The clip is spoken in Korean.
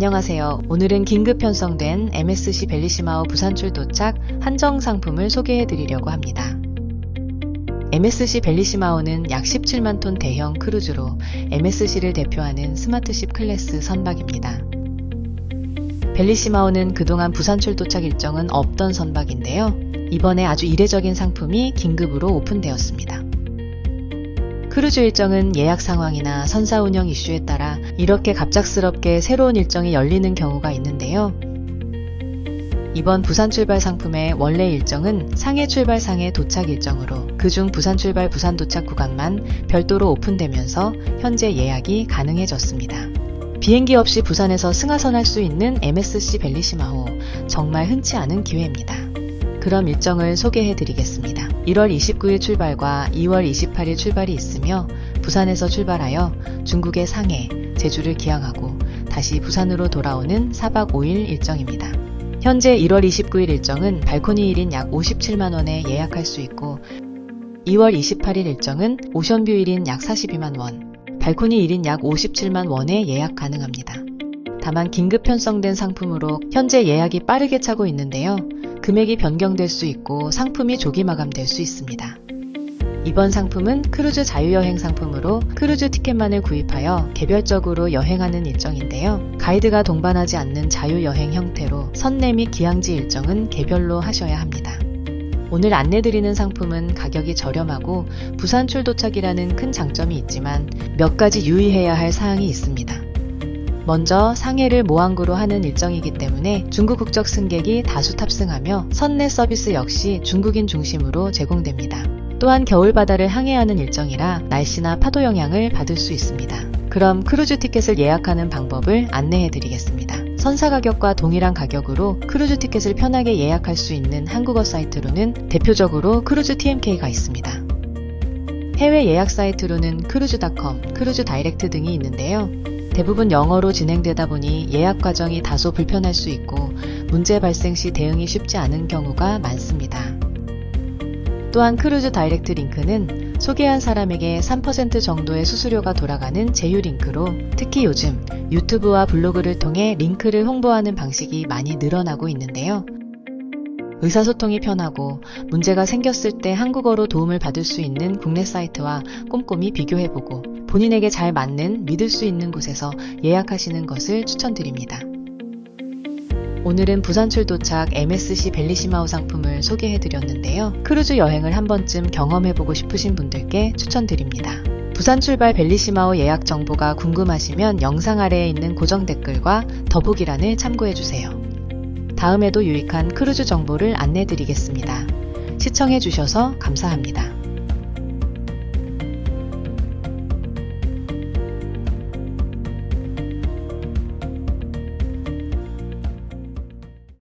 안녕하세요. 오늘은 긴급 편성된 MSC 벨리시마오 부산출 도착 한정 상품을 소개해 드리려고 합니다. MSC 벨리시마오는 약 17만 톤 대형 크루즈로 MSC를 대표하는 스마트십 클래스 선박입니다. 벨리시마오는 그동안 부산출 도착 일정은 없던 선박인데요. 이번에 아주 이례적인 상품이 긴급으로 오픈되었습니다. 크루즈 일정은 예약 상황이나 선사 운영 이슈에 따라 이렇게 갑작스럽게 새로운 일정이 열리는 경우가 있는데요. 이번 부산 출발 상품의 원래 일정은 상해 출발 상해 도착 일정으로 그중 부산 출발 부산 도착 구간만 별도로 오픈되면서 현재 예약이 가능해졌습니다. 비행기 없이 부산에서 승하선할 수 있는 MSC 벨리시마호 정말 흔치 않은 기회입니다. 그럼 일정을 소개해 드리겠습니다. 1월 29일 출발과 2월 28일 출발이 있으며 부산에서 출발하여 중국의 상해, 제주를 기항하고 다시 부산으로 돌아오는 4박 5일 일정입니다. 현재 1월 29일 일정은 발코니 1인 약 57만 원에 예약할 수 있고 2월 28일 일정은 오션뷰 1인 약 42만 원, 발코니 1인 약 57만 원에 예약 가능합니다. 다만 긴급 편성된 상품으로 현재 예약이 빠르게 차고 있는데요. 금액이 변경될 수 있고 상품이 조기 마감될 수 있습니다. 이번 상품은 크루즈 자유여행 상품으로 크루즈 티켓만을 구입하여 개별적으로 여행하는 일정인데요. 가이드가 동반하지 않는 자유여행 형태로 선내 및 기항지 일정은 개별로 하셔야 합니다. 오늘 안내드리는 상품은 가격이 저렴하고 부산 출도착이라는 큰 장점이 있지만 몇 가지 유의해야 할 사항이 있습니다. 먼저 상해를 모항구로 하는 일정이기 때문에 중국 국적 승객이 다수 탑승하며 선내 서비스 역시 중국인 중심으로 제공됩니다. 또한 겨울바다를 항해하는 일정이라 날씨나 파도 영향을 받을 수 있습니다. 그럼 크루즈 티켓을 예약하는 방법을 안내해 드리겠습니다. 선사 가격과 동일한 가격으로 크루즈 티켓을 편하게 예약할 수 있는 한국어 사이트로는 대표적으로 크루즈 TMK가 있습니다. 해외 예약 사이트로는 크루즈닷컴, 크루즈 다이렉트 등이 있는데요. 대부분 영어로 진행되다 보니 예약 과정이 다소 불편할 수 있고 문제 발생 시 대응이 쉽지 않은 경우가 많습니다. 또한 크루즈 다이렉트 링크는 소개한 사람에게 3% 정도의 수수료가 돌아가는 제휴 링크로 특히 요즘 유튜브와 블로그를 통해 링크를 홍보하는 방식이 많이 늘어나고 있는데요. 의사소통이 편하고 문제가 생겼을 때 한국어로 도움을 받을 수 있는 국내 사이트와 꼼꼼히 비교해보고 본인에게 잘 맞는 믿을 수 있는 곳에서 예약하시는 것을 추천드립니다. 오늘은 부산출 도착 MSC 벨리시마오 상품을 소개해드렸는데요. 크루즈 여행을 한 번쯤 경험해보고 싶으신 분들께 추천드립니다. 부산 출발 벨리시마오 예약 정보가 궁금하시면 영상 아래에 있는 고정 댓글과 더보기란을 참고해주세요. 다음에도 유익한 크루즈 정보를 안내드리겠습니다. 시청해주셔서 감사합니다.